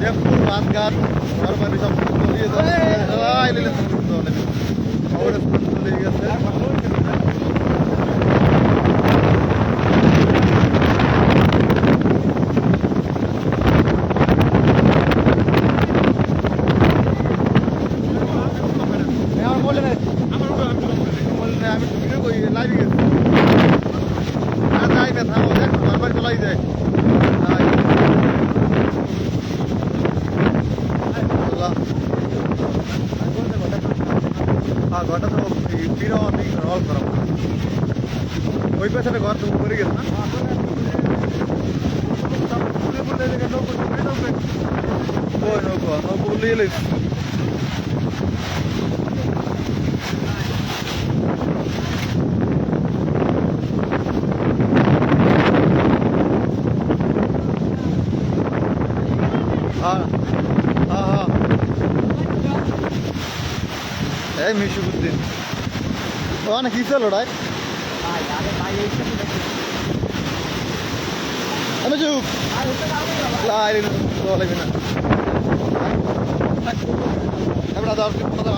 দেবপুর বাঁধঘাট ঘর বাড়ি সব তলিয়ে যাচ্ছে খবরের চলে গেছে। আমি লাইভে গেছি না যাই না থামো দেখ ঘর বাড়ি চলাই যায় আল্লাহ হ্যাঁ ঘরটা তো ফিরো রল করো ওই পেছনে ঘর তো উপরে গেছে না? ওই নৌকো নৌকো উল্লিয়ে লইছে হ্যাঁ হ্যাঁ হ্যাঁ। এই মিশুকুদ্দিন ওখানে কী চলো ডাই আমি চুপ লাগবে না তারপরে